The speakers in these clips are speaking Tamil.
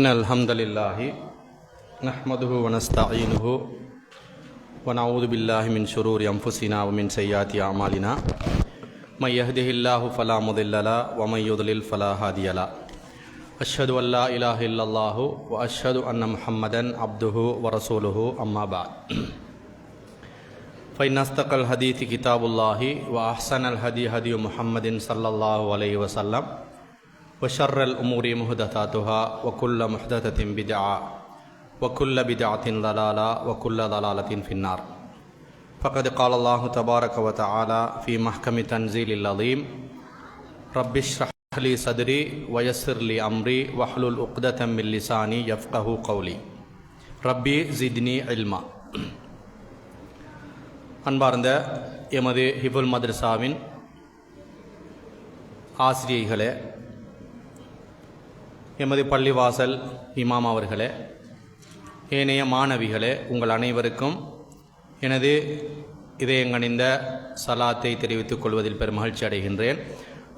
إن الحمد لله نحمده ونستعينه ونعوذ بالله من شرور أنفسنا ومن سيئات أعمالنا. من يهده الله فلا مضل له ومن يضلل فلا هادي له. أشهد أن لا إله إلا الله وأشهد أن محمدا عبده ورسوله أما بعد. فإن أصدق الحديث كتاب الله وأحسن الهدي هدي محمد صلى الله عليه وسلم. وشر الأمور مهدثاتها وكل محدثة بدعة وكل بدعة ضلالة وكل ضلالة في النار. فقد قال الله تبارك وتعالى في محكم تنزيل العظيم رب اشرح لي صدري ويسر لي أمري واحلل عقدة من لساني يفقه قولي. ரப்பி ஜித்னி இல்மா அன்பார்ந்த எமது ஹிபுல் மதர்சாவின் ஆசிரியைகளே எமது பள்ளிவாசல் இமாம் அவர்களே ஏனைய மாணவிகளே உங்கள் அனைவருக்கும் எனது இதயங்கணிந்த சலாத்தை தெரிவித்துக் கொள்வதில் பெரும் மகிழ்ச்சி அடைகின்றேன்.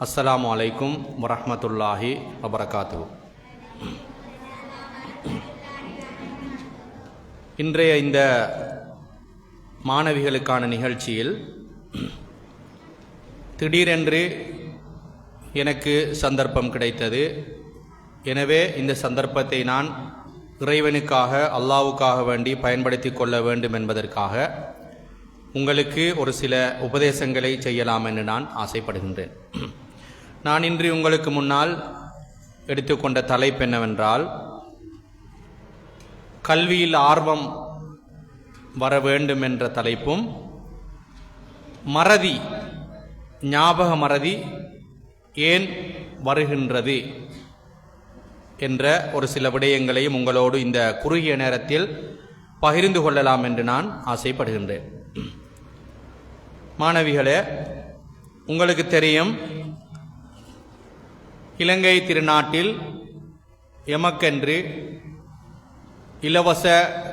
அஸ்ஸலாம் அலைக்கும் வரஹ்மத்துல்லாஹி வபரகாத்து இன்றைய இந்த மாணவிகளுக்கான நிகழ்ச்சியில் திடீரென்று எனக்கு சந்தர்ப்பம் கிடைத்தது. எனவே இந்த சந்தர்ப்பத்தை நான் இறைவனுக்காக அல்லாவுக்காக வேண்டி பயன்படுத்தி கொள்ள வேண்டும் என்பதற்காக உங்களுக்கு ஒரு சில உபதேசங்களை செய்யலாம் என்று நான் ஆசைப்படுகின்றேன். நான் இன்று உங்களுக்கு முன்னால் எடுத்துக்கொண்ட தலைப்பு என்னவென்றால் கல்வியில் ஆர்வம் வர வேண்டும் என்ற தலைப்பும் மறதி ஞாபக மறதி ஏன் வருகின்றது? என்ற ஒரு சில விடயங்களையும் உங்களோடு இந்த குறுகிய நேரத்தில் பகிர்ந்து கொள்ளலாம் என்று நான் ஆசைப்படுகின்றேன். மாணவிகளே உங்களுக்கு தெரியும் இலங்கை திருநாட்டில் எமக்கென்று இலவச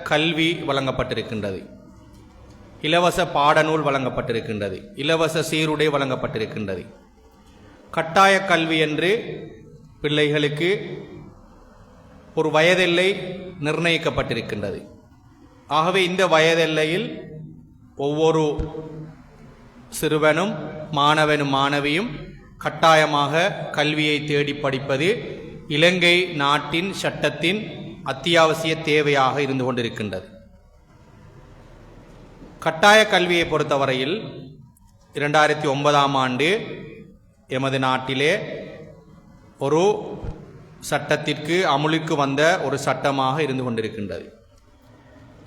கல்வி வழங்கப்பட்டிருக்கின்றது. இலவச பாடநூல் வழங்கப்பட்டிருக்கின்றது. இலவச சீருடை வழங்கப்பட்டிருக்கின்றது. கட்டாய கல்வி என்று பிள்ளைகளுக்கு ஒரு வயதெல்லை நிர்ணயிக்கப்பட்டிருக்கின்றது. ஆகவே இந்த வயதெல்லையில் ஒவ்வொரு சிறுவனும் மாணவனும் மாணவியும் கட்டாயமாக கல்வியை தேடி படிப்பது இலங்கை நாட்டின் சட்டத்தின் அத்தியாவசிய தேவையாக இருந்து கொண்டிருக்கின்றது. கட்டாய கல்வியை பொறுத்தவரையில் இரண்டாயிரத்தி ஒன்பதாம் ஆண்டு எமது நாட்டிலே ஒரு சட்டத்திற்கு அமுலுக்கு வந்த ஒரு சட்டமாக இருந்து கொண்டிருக்கின்றது.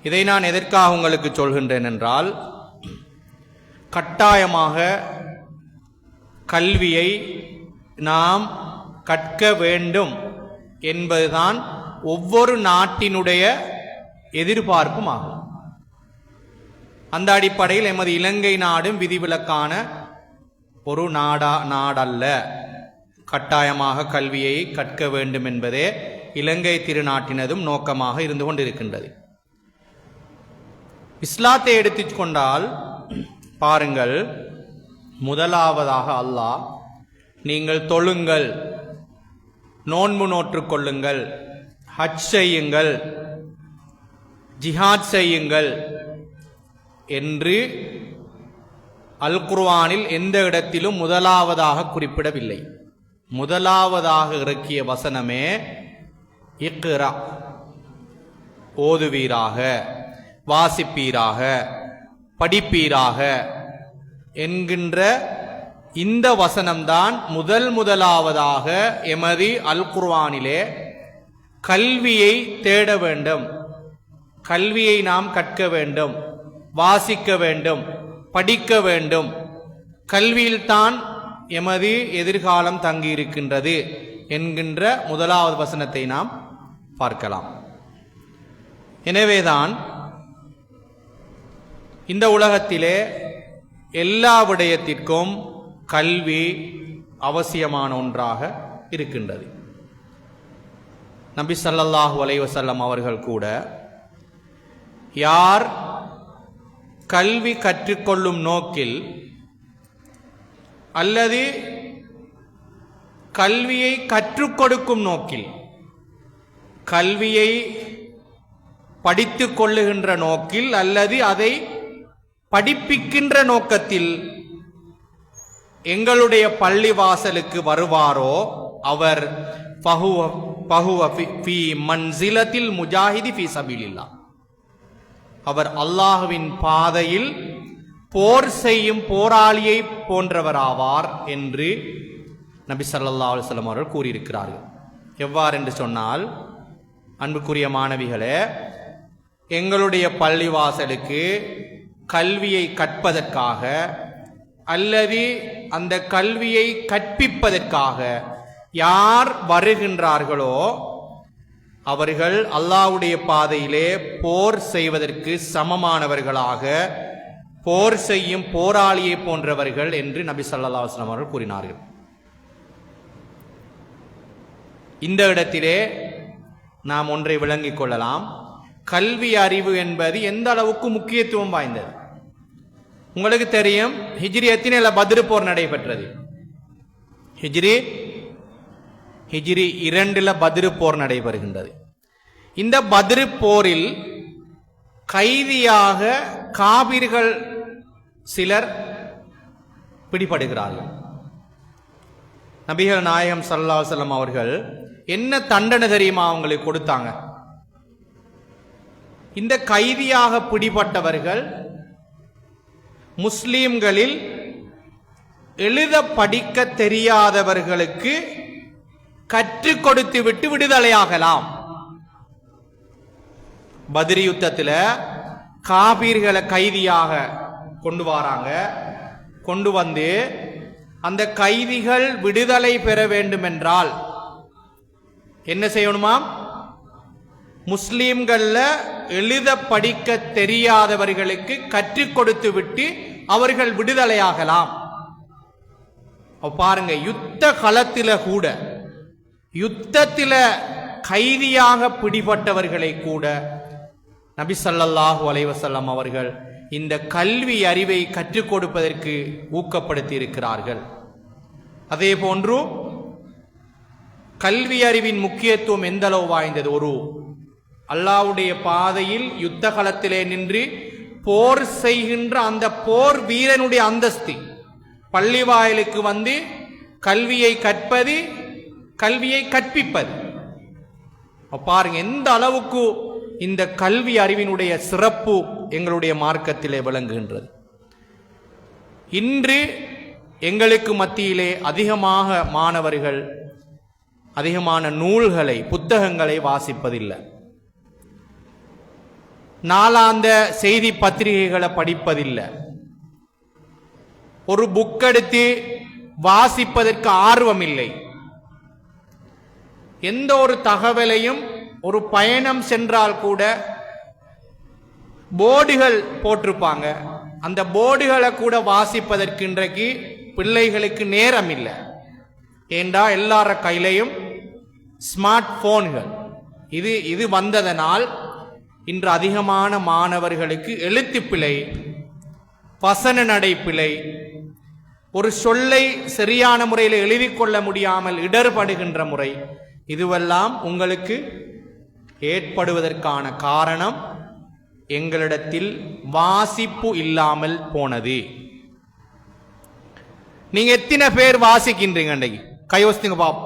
இதை நான் எதற்காக உங்களுக்கு சொல்கின்றேன் என்றால் கட்டாயமாக கல்வியை நாம் கற்க வேண்டும் என்பதுதான் ஒவ்வொரு நாட்டினுடைய எதிர்பார்ப்பும் ஆகும். அந்த அடிப்படையில் எமது இலங்கை நாடும் விதிவிலக்கான ஒரு நாடா நாடல்ல. கட்டாயமாக கல்வியை கற்க வேண்டும் என்பதே இலங்கை திருநாட்டினதும் நோக்கமாக இருந்து கொண்டிருக்கின்றது. இஸ்லாத்தை எடுத்துக்கொண்டால் பாருங்கள் முதலாவதாக அல்லாஹ் நீங்கள் தொழுங்கள் நோன்பு நோற்றுக்கொள்ளுங்கள் ஹஜ் செய்யுங்கள் ஜிஹாத் செய்யுங்கள் என்று அல் குர்வானில் எந்த இடத்திலும் முதலாவதாக குறிப்பிடவில்லை. முதலாவதாக இறக்கிய வசனமே இக்ரா. ஓதுவீராக வாசிப்பீராக படிப்பீராக என்கின்ற இந்த வசனம்தான் முதல் முதலாவதாக எமதி அல் குர்வானிலே கல்வியை தேட வேண்டும். கல்வியை நாம் கற்க வேண்டும் வாசிக்க வேண்டும் படிக்க வேண்டும். கல்வியில்தான் எமது எதிர்காலம் தங்கியிருக்கின்றது என்கின்ற முதலாவது வசனத்தை நாம் பார்க்கலாம். எனவேதான் இந்த உலகத்திலே எல்லா விடயத்திற்கும் கல்வி அவசியமான ஒன்றாக இருக்கின்றது. நபி சல்லல்லாஹு அலைவசல்லம் அவர்கள் கூட யார் கல்வி கற்றுக்கொள்ளும் நோக்கில் அல்லது கல்வியை கற்றுக் கொடுக்கும் நோக்கில் கல்வியை படித்து கொள்ளுகின்ற நோக்கில் அல்லது அதை படிப்பிக்கின்ற நோக்கத்தில் எங்களுடைய பள்ளி வாசலுக்கு வருவாரோ அவர் பகுவ பகுவ ஃபி- ஃபி மன்சிலத்தில் முஜாஹிதி ஃபி சபீலில்லா அவர் அல்லாஹுவின் பாதையில் போர் செய்யும் போராளியை போன்றவராவார் என்று நபி சல்லா அலுவலம் அவர்கள் கூறியிருக்கிறார்கள். எவ்வாறு என்று சொன்னால் அன்புக்குரிய மாணவிகளே எங்களுடைய பள்ளிவாசலுக்கு கல்வியை கற்பதற்காக அல்லது அந்த கல்வியை கற்பிப்பதற்காக யார் வருகின்றார்களோ அவர்கள் அல்லாஹ்வுடைய பாதையிலே போர் செய்வதற்கு சமமானவர்களாக போர் செய்யும் போராளியை போன்றவர்கள் என்று நபி சல்லா வஸ்லாம் அவர்கள் கூறினார்கள். இந்த இடத்திலே நாம் ஒன்றை விளங்கிக் கொள்ளலாம். கல்வி அறிவு என்பது எந்த அளவுக்கு முக்கியத்துவம் வாய்ந்தது? உங்களுக்கு தெரியும் ஹிஜ்ரி எத்தனைல பத்ரு போர் நடைபெற்றது? ஹிஜ்ரி ஹிஜ்ரி இரண்டில் பத்ரு போர் நடைபெறுகின்றது. இந்த பத்ரு போரில் கைதியாக காபிர்கள் சிலர் பிடிபடுகிறார்கள். நபிகள் நாயகம் சல்லா செல்லம் அவர்கள் என்ன தண்டனை தெரியுமா அவங்களுக்கு கொடுத்தாங்க? இந்த கைதியாக பிடிபட்டவர்கள் முஸ்லீம்களில் எழுத படிக்க தெரியாதவர்களுக்கு கற்றுக் கொடுத்து விட்டு விடுதலையாகலாம். பத்ரி யுத்தத்தில் காபீர்களை கைதியாக கொண்டு வராங்க. கொண்டு வந்து அந்த கைதிகள் விடுதலை பெற வேண்டுமென்றால் என்ன செய்யணுமாம் முஸ்லீம்கள்ல எழுத படிக்க தெரியாதவர்களுக்கு கற்றுக் கொடுத்து விட்டு அவர்கள் விடுதலையாகலாம் பாருங்க யுத்த களத்தில கூட யுத்தத்தில கைதியாக பிடிபட்டவர்களை கூட நபி ஸல்லல்லாஹு அலைஹி அவர்கள் இந்த கல்வி அறிவை கற்றுக் கொடுப்பதற்கு ஊக்கப்படுத்தி இருக்கிறார்கள் அதே போன்று கல்வி அறிவின் முக்கியத்துவம் எந்த அளவு வாய்ந்தது? ஒரு அல்லாவுடைய பாதையில் யுத்த களத்திலே நின்று போர் செய்கின்ற அந்த போர் வீரனுடைய அந்தஸ்து பள்ளி வாயிலுக்கு வந்து கல்வியை கற்பது கல்வியை கற்பிப்பது. பாருங்க எந்த அளவுக்கு இந்த கல்வி அறிவினுடைய சிறப்பு எங்களுடைய மார்க்கத்திலே விளங்குகின்றது. இன்று எங்களுக்கு மத்தியிலே அதிகமாக மாணவர்கள் அதிகமான நூல்களை புத்தகங்களை வாசிப்பதில்லை. நாளாந்த செய்தி பத்திரிகைகளை படிப்பதில்லை. ஒரு புக் எடுத்து வாசிப்பதற்கு ஆர்வம் இல்லை எந்த ஒரு தகவலையும் ஒரு பயணம் சென்றால் கூட போர்டுகள் போட்டிருப்பாங்க. அந்த போர்டுகளை கூட வாசிப்பதற்கு இன்றைக்கு பிள்ளைகளுக்கு நேரம் இல்லை ஏண்டா எல்லார கையிலையும் ஸ்மார்ட் போன்கள் இது இது வந்ததனால் இன்று அதிகமான மாணவர்களுக்கு எழுத்து பிழை வசன நடைப்பிழை ஒரு சொல்லை சரியான முறையில் எழுதி கொள்ள முடியாமல் இடர்படுகின்ற முறை இதுவெல்லாம் உங்களுக்கு ஏற்படுவதற்கான காரணம் எங்களிடத்தில் வாசிப்பு இல்லாமல் போனது. நீங்க எத்தனை பேர் வாசிக்கின்றீங்க அன்றைக்கு கையோசித்துங்க பாப்.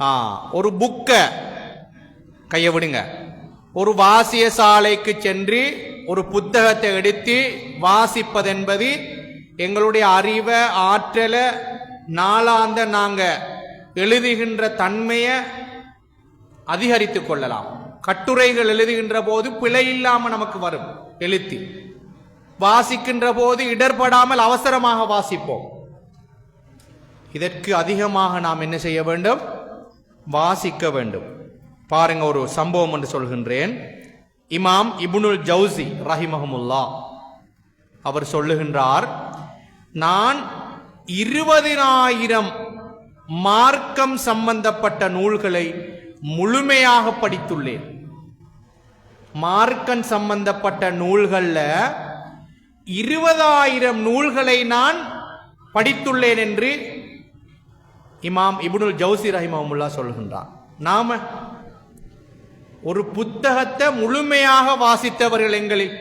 ஆ ஒரு புக்கை கையை விடுங்க. ஒரு வாசிய சாலைக்கு சென்று ஒரு புத்தகத்தை எடுத்து வாசிப்பதென்பது எங்களுடைய அறிவை ஆற்றலை நாளாந்த நாங்கள் எழுதுகின்ற தன்மையை அதிகரித்துக் கொள்ளலாம். கட்டுரைகள் எழுதுகின்ற போது பிழை இல்லாமல் நமக்கு வரும். எழுத்தி வாசிக்கின்ற போது இடர்படாமல் அவசரமாக வாசிப்போம். இதற்கு அதிகமாக நாம் என்ன செய்ய வேண்டும்? வாசிக்க வேண்டும். பாருங்க ஒரு சம்பவம் என்று சொல்கின்றேன். இமாம் இபுனுல் ஜவுசி ரஹிமஹமுல்லா அவர் சொல்லுகின்றார் நான் இருபதினாயிரம் மார்க்கம் சம்பந்தப்பட்ட நூல்களை முழுமையாக படித்துள்ளேன். மார்க்கன் சம்பந்தப்பட்ட நூல்களில் இருபதாயிரம் நூல்களை நான் படித்துள்ளேன் என்று இமாம் இபுனுல் ஜவுசி ரஹிமஹமுல்லா சொல்கின்றான். நாம ஒரு புத்தகத்தை முழுமையாக வாசித்தவர்கள் எங்களில்.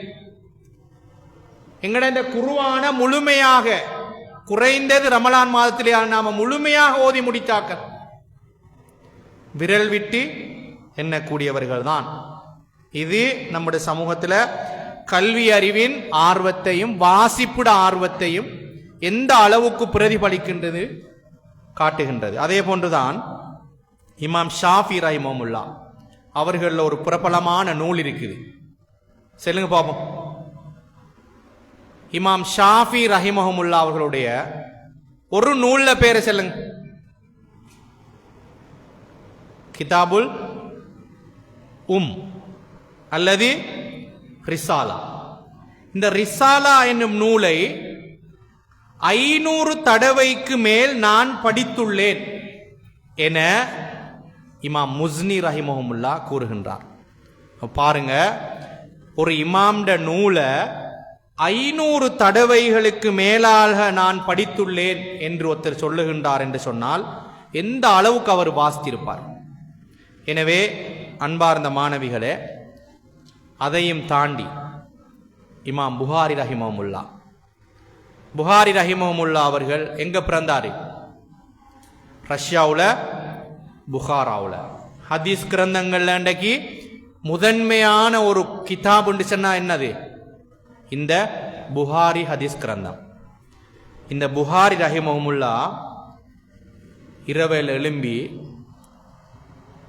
எங்கட இந்த குருவான முழுமையாக குறைந்தது ரமலான் மாதத்திலே நாம முழுமையாக ஓதி முடித்தாக்கள் விரல் விட்டு எண்ணக்கூடியவர்கள் தான் இது நம்முடைய சமூகத்தில் கல்வி அறிவின் ஆர்வத்தையும் வாசிப்புட ஆர்வத்தையும் எந்த அளவுக்கு பிரதிபலிக்கின்றது காட்டுகின்றது. அதே போன்றுதான் இமாம் ஷாஃபி ரஹிமமுல்லா அவர்களில் ஒரு பிரபலமான நூல் இருக்குது. சொல்லுங்க பாப்போம். இமாம் ஷாஃபி ரஹிமஹமுல்லா அவர்களுடைய ஒரு நூலில் பேரை சொல்லுங்க. கிதாபுல் உம் அல்லது ரிசாலா. இந்த ரிசாலா என்னும் நூலை ஐநூறு தடவைக்கு மேல் நான் படித்துள்ளேன் என இமாம் முஸ்னி ரஹிமஹமுல்லா கூறுகின்றார். பாருங்க ஒரு இமாம்ட நூலை ஐநூறு தடவைகளுக்கு மேலாக நான் படித்துள்ளேன் என்று ஒருத்தர் சொல்லுகின்றார் என்று சொன்னால் எந்த அளவுக்கு அவர் வாசித்திருப்பார்? எனவே அன்பார்ந்த மாணவிகளே அதையும் தாண்டி இமாம் புகாரி ரஹிமமுல்லா புகாரி ரஹிமமுல்லா அவர்கள் எங்கே பிறந்தார்? ரஷ்யாவில் புகாராவில். ஹதீஸ் கிரந்தங்கள்ல இன்றைக்கு முதன்மையான ஒரு கிதாபுன்னு சொன்னால் என்னது? இந்த புகாரி ஹதீஸ் கிரந்தம். இந்த புகாரி ரஹிமமுல்லா இரவில் எழும்பி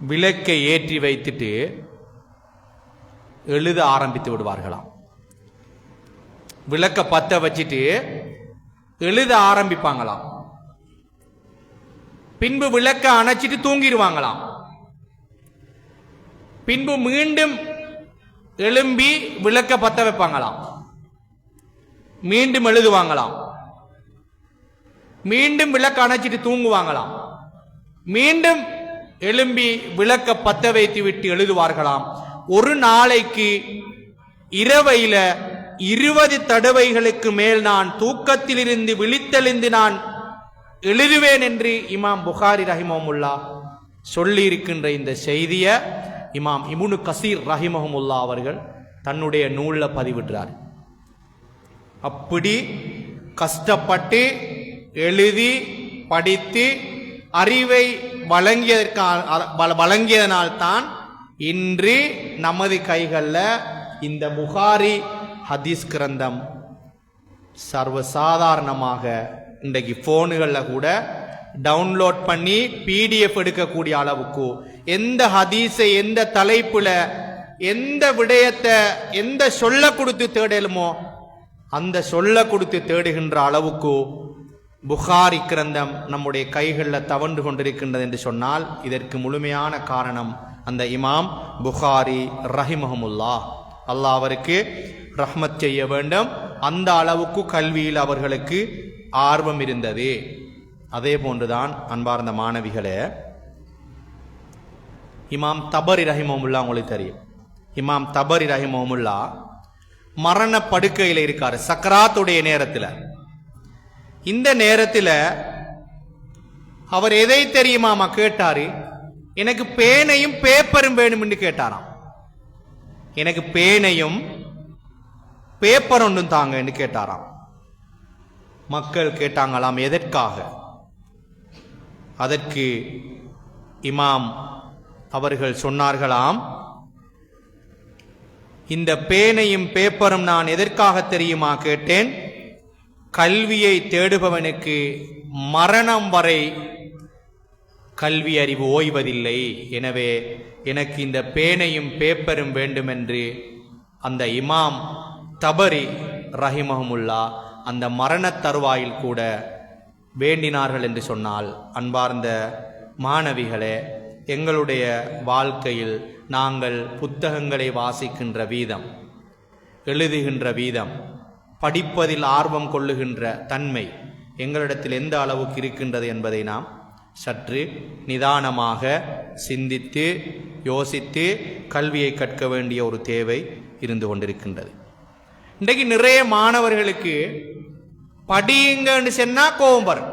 விளக்கை ஏற்றி வைத்துட்டு எழுத ஆரம்பித்து விடுவார்களாம். விளக்க பத்த வச்சுட்டு எழுத ஆரம்பிப்பாங்களாம். பின்பு விளக்க அணைச்சிட்டு தூங்கிடுவாங்களாம். பின்பு மீண்டும் எழும்பி விளக்க பத்த வைப்பாங்களாம். மீண்டும் எழுதுவாங்களாம். மீண்டும் விளக்க அணைச்சிட்டு தூங்குவாங்களாம். மீண்டும் எழும்பி விளக்க பத்த வைத்து விட்டு எழுதுவார்களாம். ஒரு நாளைக்கு இரவையில இருபது தடவைகளுக்கு மேல் நான் தூக்கத்திலிருந்து விழித்தெழுந்து நான் எழுதுவேன் என்று இமாம் புகாரி ரஹிமமுல்லா சொல்லி இருக்கின்ற இந்த செய்தியை இமாம் இமுனு கசீர் ரஹிமஹமுல்லா அவர்கள் தன்னுடைய நூலில் பதிவிடுறார். அப்படி கஷ்டப்பட்டு எழுதி படித்து அறிவை வழங்கியதற்கான வழங்கியதனால்தான் இன்று நமது கைகளில் இந்த புகாரி ஹதீஸ் கிரந்தம் சர்வசாதாரணமாக இன்றைக்கு ஃபோனுகளில் கூட டவுன்லோட் பண்ணி பிடிஎஃப் எடுக்கக்கூடிய அளவுக்கு எந்த ஹதீஸை எந்த தலைப்பில் எந்த விடயத்தை எந்த சொல்ல கொடுத்து தேடலுமோ அந்த சொல்ல கொடுத்து தேடுகின்ற அளவுக்கு புகாரி கிரந்தம் நம்முடைய கைகளில் தவண்டு கொண்டிருக்கின்றது என்று சொன்னால் இதற்கு முழுமையான காரணம் அந்த இமாம் புகாரி ரஹிமஹமுல்லா. அல்லாஹ் அவருக்கு ரஹ்மத் செய்ய வேண்டும். அந்த அளவுக்கு கல்வியில் அவர்களுக்கு ஆர்வம் இருந்தது. அதே போன்றுதான் அன்பார்ந்த மாணவிகளே இமாம் தபரி ரஹிமமுல்லா உங்களுக்கு தெரியும். இமாம் தபரி ரஹிமமுல்லா மரண படுக்கையில் இருக்கார். சக்கராத்துடைய நேரத்தில். இந்த நேரத்தில் அவர் எதை தெரியுமாமா கேட்டாரு? எனக்கு பேனையும் பேப்பரும் வேணும்னு கேட்டாராம். எனக்கு பேனையும் பேப்பர் ஒன்றும் தாங்கன்னு கேட்டாராம். மக்கள் கேட்டாங்களாம் எதற்காக? அதற்கு இமாம் அவர்கள் சொன்னார்களாம் இந்த பேனையும் பேப்பரும் நான் எதற்காக தெரியுமா? கேட்டேன். கல்வியை தேடுபவனுக்கு மரணம் வரை கல்வி அறிவு ஓய்வதில்லை. எனவே எனக்கு இந்த பேனையும் பேப்பரும் வேண்டுமென்று அந்த இமாம் தபரி ரஹிமஹமுல்லா அந்த மரணத் தருவாயில் கூட வேண்டினார்கள் என்று சொன்னால் அன்பார்ந்த மாணவிகளே எங்களுடைய வாழ்க்கையில் நாங்கள் புத்தகங்களை வாசிக்கின்ற வீதம் எழுதுகின்ற வீதம் படிப்பதில் ஆர்வம் கொள்ளுகின்ற தன்மை எங்களிடத்தில் எந்த அளவுக்கு இருக்கின்றது என்பதை நாம் சற்று நிதானமாக சிந்தித்து யோசித்து கல்வியை கற்க வேண்டிய ஒரு தேவை இருந்து கொண்டிருக்கின்றது. இன்றைக்கு நிறைய மாணவர்களுக்கு படியுங்கன்னு சொன்னா கோபம் வரும்.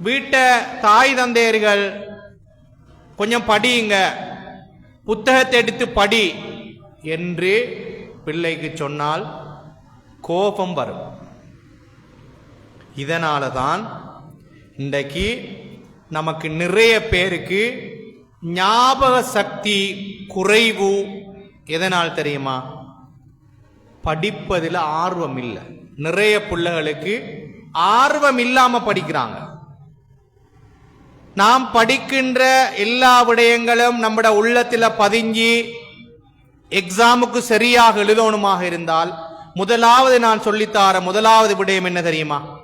வீட்டை தாய் தந்தையர்கள் கொஞ்சம் படியுங்க புத்தகத்தை எடுத்து படி என்று பிள்ளைக்கு சொன்னால் கோபம் வரும். இதனால தான் இன்றைக்கு நமக்கு நிறைய பேருக்கு ஞாபக சக்தி குறைவு எதனால் தெரியுமா? படிப்பதில் ஆர்வம் இல்லை நிறைய பிள்ளைகளுக்கு ஆர்வம் இல்லாமல் படிக்கிறாங்க. நாம் படிக்கின்ற எல்லா விடயங்களும் நம்மட உள்ளத்தில் பதிஞ்சு எக்ஸாமுக்கு சரியாக எழுதணுமாக இருந்தால் முதலாவது நான் சொல்லித்தார முதலாவது விடயம் என்ன தெரியுமா?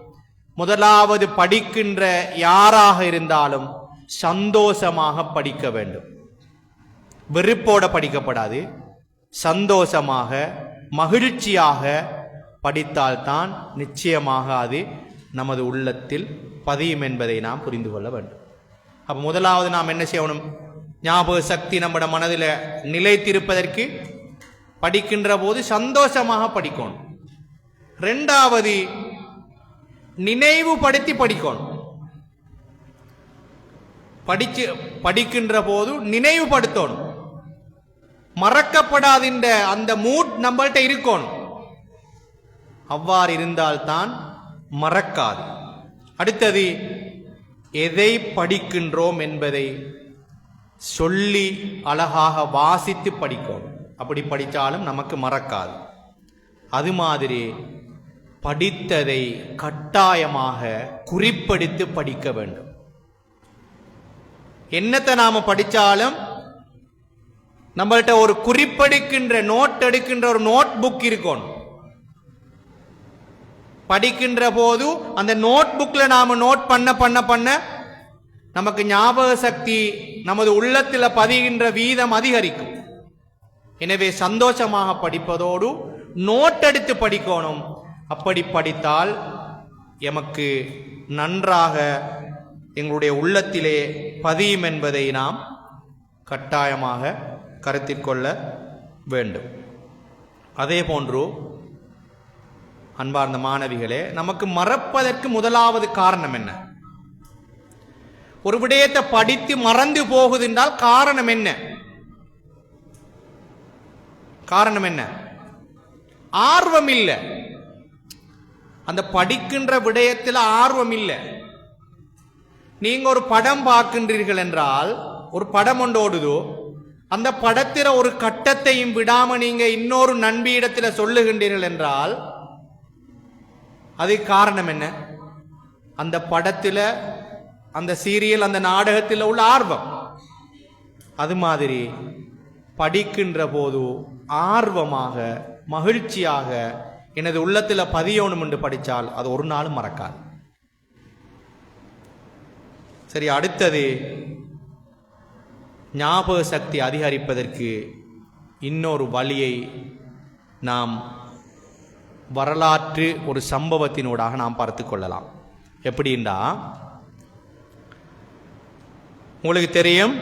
முதலாவது படிக்கின்ற யாராக இருந்தாலும் சந்தோஷமாக படிக்க வேண்டும். வெறுப்போட படிக்கப்படாது. சந்தோஷமாக மகிழ்ச்சியாக படித்தால்தான் நிச்சயமாக அது நமது உள்ளத்தில் பதியும் என்பதை நாம் புரிந்து கொள்ள வேண்டும். அப்போ முதலாவது நாம் என்ன செய்யணும்? ஞாபக சக்தி நம்மட மனதில் நிலைத்திருப்பதற்கு படிக்கின்ற போது சந்தோஷமாக படிக்கணும். ரெண்டாவது நினைவுபடுத்தி படிக்கணும். படிச்சு படிக்கின்ற போது நினைவுபடுத்தணும். மறக்கப்படாதின்ற அந்த மூட் நம்மள்கிட்ட இருக்கணும். அவ்வாறு இருந்தால்தான் மறக்காது. அடுத்தது எதை படிக்கின்றோம் என்பதை சொல்லி அழகாக வாசித்து படிக்கணும் அப்படி படித்தாலும் நமக்கு மறக்காது. அது மாதிரி படித்ததை கட்டாயமாக குறிப்பெடுத்து படிக்க வேண்டும். என்னத்தை நாம் படித்தாலும் நம்மள்கிட்ட ஒரு குறிப்பெடுக்கின்ற நோட் எடுக்கின்ற ஒரு நோட் புக் இருக்கணும் படிக்கின்ற போது அந்த நோட் புக்கில் நாம் நோட் பண்ண பண்ண பண்ண நமக்கு ஞாபக சக்தி நமது உள்ளத்தில் பதிகின்ற வீதம் அதிகரிக்கும். எனவே சந்தோஷமாக படிப்பதோடு நோட்டெடுத்து படிக்கணும். அப்படி படித்தால் எமக்கு நன்றாக எங்களுடைய உள்ளத்திலே பதியும் என்பதை நாம் கட்டாயமாக கருத்தில் கொள்ள வேண்டும். அதே போன்று அன்பார்ந்த மாணவிகளே நமக்கு மறப்பதற்கு முதலாவது காரணம் என்ன? ஒரு விடயத்தை படித்து மறந்து போகுது என்றால் காரணம் என்ன? காரணம் என்ன? ஆர்வம் இல்லை. அந்த படிக்கின்ற விடயத்தில் ஆர்வம் இல்லை. நீங்க ஒரு படம் பார்க்கின்றீர்கள் என்றால் ஒரு படம் ஒன்று ஓடுதோ அந்த படத்தில் ஒரு கட்டத்தையும் விடாம நீங்க இன்னொரு நண்பியிடத்தில் சொல்லுகின்றீர்கள் என்றால் அது காரணம் என்ன? அந்த படத்தில் அந்த சீரியல் அந்த நாடகத்தில் உள்ள ஆர்வம். அது மாதிரி படிக்கின்ற போது ஆர்வமாக மகிழ்ச்சியாக எனது உள்ளத்தில் பதியணும் என்று படித்தால் அது ஒரு நாளும் மறக்காது. சரி அடுத்தது ஞாபக சக்தி அதிகரிப்பதற்கு இன்னொரு வழியை நாம் வரலாற்று ஒரு சம்பவத்தினூடாக நாம் பார்த்து கொள்ளலாம். எப்படின்னா உங்களுக்கு தெரியும்?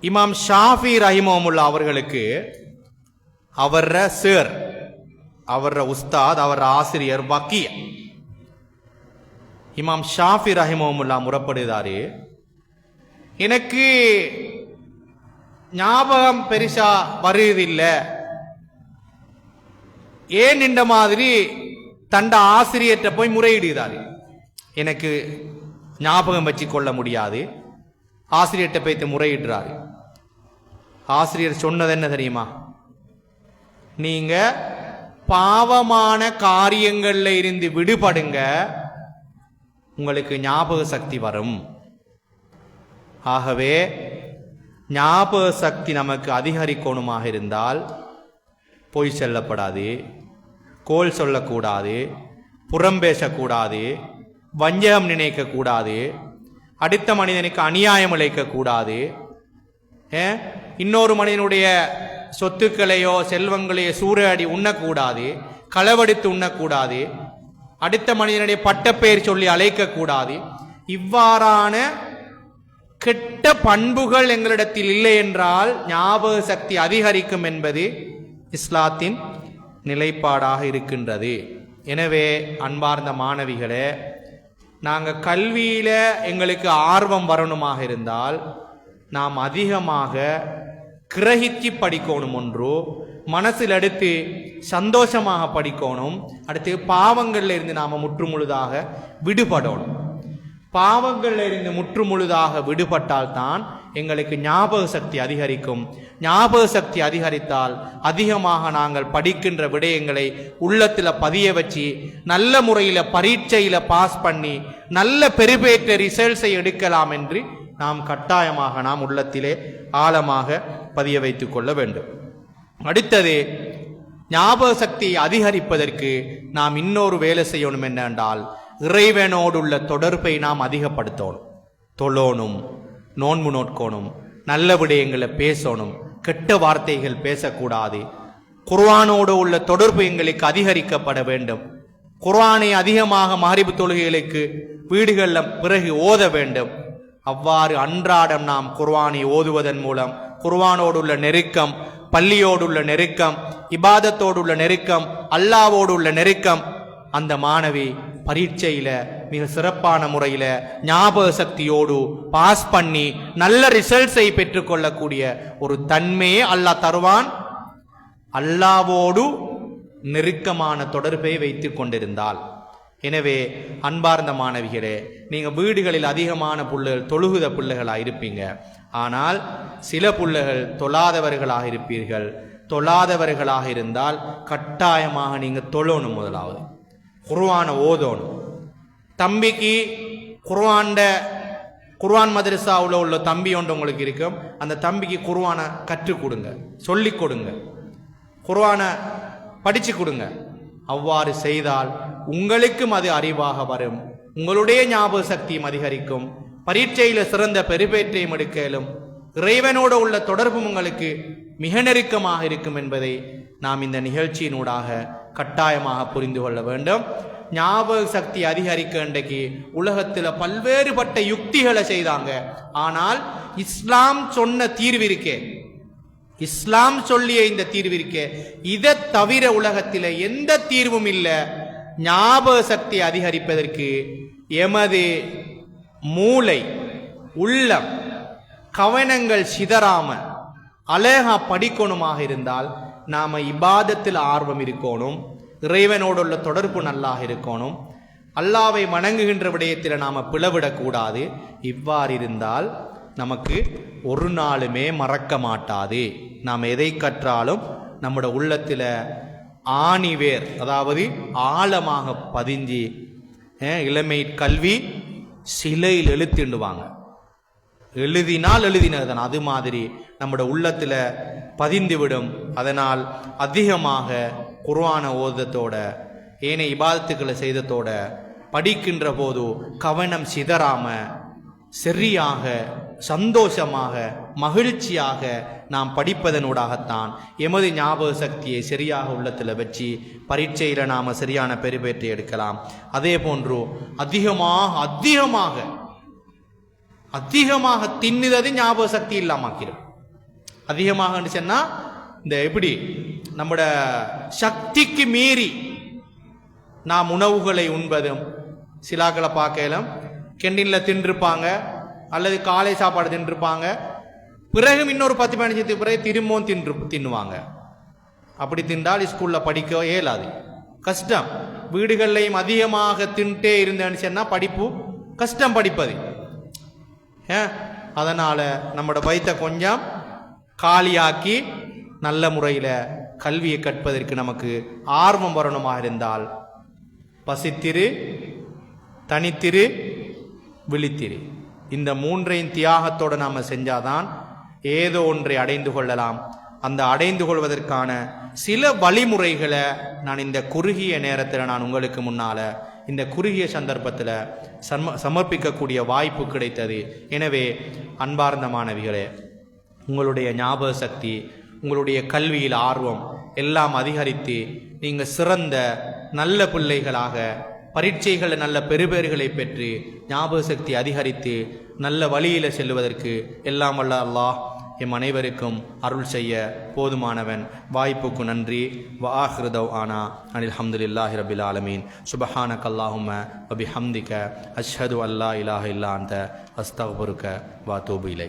இமாம் ஷாஃபி ரஹிமோமுல்லா அவர்களுக்கு அவர சேர் அவர உஸ்தாத் அவர ஆசிரியர் வக்கிய இமாம் ஷாஃபி ரஹிமோமுல்லா முறப்படுகிறாரு. எனக்கு ஞாபகம் பெருசா வருவதில்லை. ஏன் இந்த மாதிரி தண்ட ஆசிரியர்கிட்ட போய் முறையிடுகிறாரு? எனக்கு ஞாபகம் வச்சு கொள்ள முடியாது. ஆசிரியர்கிட்ட போய்த்து முறையிடுறாரு. ஆசிரியர் சொன்னது என்ன தெரியுமா? நீங்க பாவமான காரியங்கள்ல இருந்து விடுபடுங்க உங்களுக்கு ஞாபக சக்தி வரும். ஆகவே ஞாபக சக்தி நமக்கு அதிகரிக்கணுமாக இருந்தால் பொய் செல்லப்படாது கோல் சொல்லக்கூடாது புறம் பேசக்கூடாது வஞ்சகம் நினைக்கக்கூடாது. அடுத்த மனிதனுக்கு அநியாயம் இழைக்கக்கூடாது. இன்னொரு மனிதனுடைய சொத்துக்களையோ செல்வங்களையோ சூறையாடி உண்ணக்கூடாது. களவெடுத்து உண்ணக்கூடாது. அடுத்த மனிதனுடைய பட்டப்பெயர் சொல்லி அழைக்கக்கூடாது. இவ்வாறான கெட்ட பண்புகள் எங்களிடத்தில் இல்லை என்றால் ஞாபக சக்தி அதிகரிக்கும் என்பது இஸ்லாத்தின் நிலைப்பாடாக இருக்கின்றது. எனவே அன்பார்ந்த மாணவிகளே நாங்கள் கல்வியில் எங்களுக்கு ஆர்வம் வரணுமாக இருந்தால் நாம் அதிகமாக கிரகித்து படிக்கணும் ஒன்று மனசில் அடுத்து சந்தோஷமாக படிக்கணும் அடுத்து பாவங்களில் இருந்து நாம் முற்றுமுழுதாக விடுபடணும். பாவங்களில் இருந்து முற்றுமுழுதாக விடுபட்டால் தான் எங்களுக்கு ஞாபக சக்தி அதிகரிக்கும். ஞாபக சக்தி அதிகரித்தால் அதிகமாக நாங்கள் படிக்கின்ற விடயங்களை உள்ளத்தில் பதிய வச்சு நல்ல முறையில் பரீட்சையில் பாஸ் பண்ணி நல்ல பெருபேற்ற ரிசல்ட்ஸை எடுக்கலாம் என்று நாம் கட்டாயமாக நாம் உள்ளத்திலே ஆழமாக பதிய வைத்து கொள்ள வேண்டும். அடுத்தது ஞாபக சக்தியை அதிகரிப்பதற்கு நாம் இன்னொரு வேலை செய்யணும் என்னென்றால் இறைவனோடுள்ள தொடர்பை நாம் அதிகப்படுத்தணும். தொழோனும் நோன்பு நோட்கணும் நல்ல விடயங்களை பேசணும். கெட்ட வார்த்தைகள் பேசக்கூடாது. குர்வானோடு உள்ள தொடர்பு எங்களுக்கு அதிகரிக்கப்பட வேண்டும். குர்வானை அதிகமாக மாரிபு தொழுகைகளுக்கு வீடுகளில் பிறகு ஓத வேண்டும். அவ்வாறு அன்றாடம் நாம் குர்வானை ஓதுவதன் மூலம் குர்வானோடுள்ள உள்ள நெருக்கம் பள்ளியோடுள்ள நெருக்கம் இபாதத்தோடு உள்ள நெருக்கம் அல்லாவோடு உள்ள நெருக்கம் அந்த மாணவி பரீட்சையில மிக சிறப்பான முறையில் ஞாபக சக்தியோடு பாஸ் பண்ணி நல்ல ரிசல்ட்ஸை பெற்றுக்கொள்ளக்கூடிய ஒரு தன்மையே அல்லாஹ் தருவான். அல்லாவோடு நெருக்கமான தொடர்பை வைத்து கொண்டிருந்தால். எனவே அன்பார்ந்த மாணவிகளே நீங்கள் வீடுகளில் அதிகமான புள்ளைகள் தொழுகுத பிள்ளைகளாக இருப்பீங்க. ஆனால் சில புள்ளைகள் தொழாதவர்களாக இருப்பீர்கள். தொழாதவர்களாக இருந்தால் கட்டாயமாக நீங்கள் தொழணும் முதலாவது. குருவான ஓதோணும். தம்பிக்கு குர்ஆன்ட குர்வான் மதரசாவில் உள்ள தம்பி ஒன்று உங்களுக்கு இருக்கும் அந்த தம்பிக்கு குர்வானை கற்றுக் கொடுங்க. சொல்லிக் கொடுங்க. குர்வானை படித்து கொடுங்க. அவ்வாறு செய்தால் உங்களுக்கும் அது அறிவாக வரும். உங்களுடைய ஞாபக சக்தியும் அதிகரிக்கும். பரீட்சையில் சிறந்த பெருபேற்றையும் எடுக்கலும். இறைவனோடு உள்ள தொடர்பும் உங்களுக்கு மிக நெருக்கமாக இருக்கும் என்பதை நாம் இந்த நிகழ்ச்சியினூடாக கட்டாயமாக புரிந்து கொள்ள வேண்டும். ஞாபக சக்தி அதிகரிக்க இன்றைக்கு உலகத்தில் பல்வேறுபட்ட யுக்திகளை செய்தாங்க. ஆனால் இஸ்லாம் சொன்ன தீர்வு இருக்கே. இஸ்லாம் சொல்லிய இந்த தீர்வு இருக்கே. இதை தவிர உலகத்தில் எந்த தீர்வும் இல்லை. ஞாபக சக்தி அதிகரிப்பதற்கு எமது மூளை உள்ளம் கவனங்கள் சிதறாம அழகா படிக்கணுமாக இருந்தால் நாம இபாதத்தில் ஆர்வம் இருக்கணும். இறைவனோடுள்ள தொடர்பு நல்லாக இருக்கணும். அல்லாவை வணங்குகின்ற விடயத்தில் நாம் பிளவிடக்கூடாது. இவ்வாறு இருந்தால் நமக்கு ஒரு நாளுமே மறக்க மாட்டாது. நாம் எதை கற்றாலும் நம்முடைய உள்ளத்தில் ஆணிவேர் அதாவது ஆழமாக பதிஞ்சு இளமை கல்வி சிலையில் எழுத்திண்டுவாங்க எழுதினால் எழுதினதுதான். அது மாதிரி நம்முடைய உள்ளத்தில் பதிந்துவிடும். அதனால் அதிகமாக குர்வானை ஓதத்தோட ஏனைய இபாதத்துக்களை செய்ததோட படிக்கின்ற போது கவனம் சிதறாம சரியாக சந்தோஷமாக மகிழ்ச்சியாக நாம் படிப்பதனூடாகத்தான் எமது ஞாபக சக்தியை சரியாக உள்ளத்தில் வச்சு பரீட்சையில் நாம் சரியான பெருபேற்றை எடுக்கலாம். அதே போன்று அதிகமாக அதிகமாக அதிகமாக தின்னுதது ஞாபக சக்தி இல்லாமாக்கிடும் அதிகமாக சொன்னால் இந்த எப்படி? நம்மட சக்திக்கு மீறி நாம் உணவுகளை உண்பதும் சிலாக்களை பார்க்கலாம் கெண்டினில் தின்றுப்பாங்க அல்லது காலை சாப்பாடு தின்றுப்பாங்க பிறகும் இன்னொரு பத்து பதினஞ்சத்துக்கு பிறகு திரும்பவும் தின்று தின்னுவாங்க. அப்படி தின்றால் ஸ்கூலில் படிக்க இயலாது கஷ்டம். வீடுகள்லையும் அதிகமாக தின்ட்டே இருந்தேன்னு சொன்னால் படிப்பு கஷ்டம் படிப்பது. ஏன் அதனால் நம்மளோட வயிற்றை கொஞ்சம் காலியாக்கி நல்ல முறையில் கல்வியை கற்பதற்கு நமக்கு ஆர்வம் வரணுமாக இருந்தால் பசித்திரு தனித்திரு விழித்திரு. இந்த மூன்றையும் தியாகத்தோடு நாம் செஞ்சாதான் ஏதோ ஒன்றை அடைந்து கொள்ளலாம். அந்த அடைந்து கொள்வதற்கான சில வழிமுறைகளை நான் இந்த குறுகிய நேரத்தில் நான் உங்களுக்கு முன்னால் இந்த குறுகிய சந்தர்ப்பத்தில் சம சமர்ப்பிக்கக்கூடிய வாய்ப்பு கிடைத்தது. எனவே அன்பார்ந்த மாணவிகளே உங்களுடைய ஞாபக சக்தி உங்களுடைய கல்வியில் ஆர்வம் எல்லாம் அதிகரித்து நீங்கள் சிறந்த நல்ல பிள்ளைகளாக பரீட்சைகளில் நல்ல பெறுபேறுகளை பெற்று ஞாபக சக்தி அதிகரித்து நல்ல வழியில் செல்வதற்கு எல்லாம் வல்ல அல்லாஹ் எம் அனைவருக்கும் அருள் செய்ய போதுமானவன். வாய்ப்புக்கு நன்றி. வ ஆனா அனில் ஹம்துலில்லாஹி ரபில் ஆலமீன். சுபஹான கல்லாஹும வபி ஹம்திக அஷ்ஹது அல்லா இலாஹ இல்லா அந்த அஸ்தகுருக்க வா தூபு இலை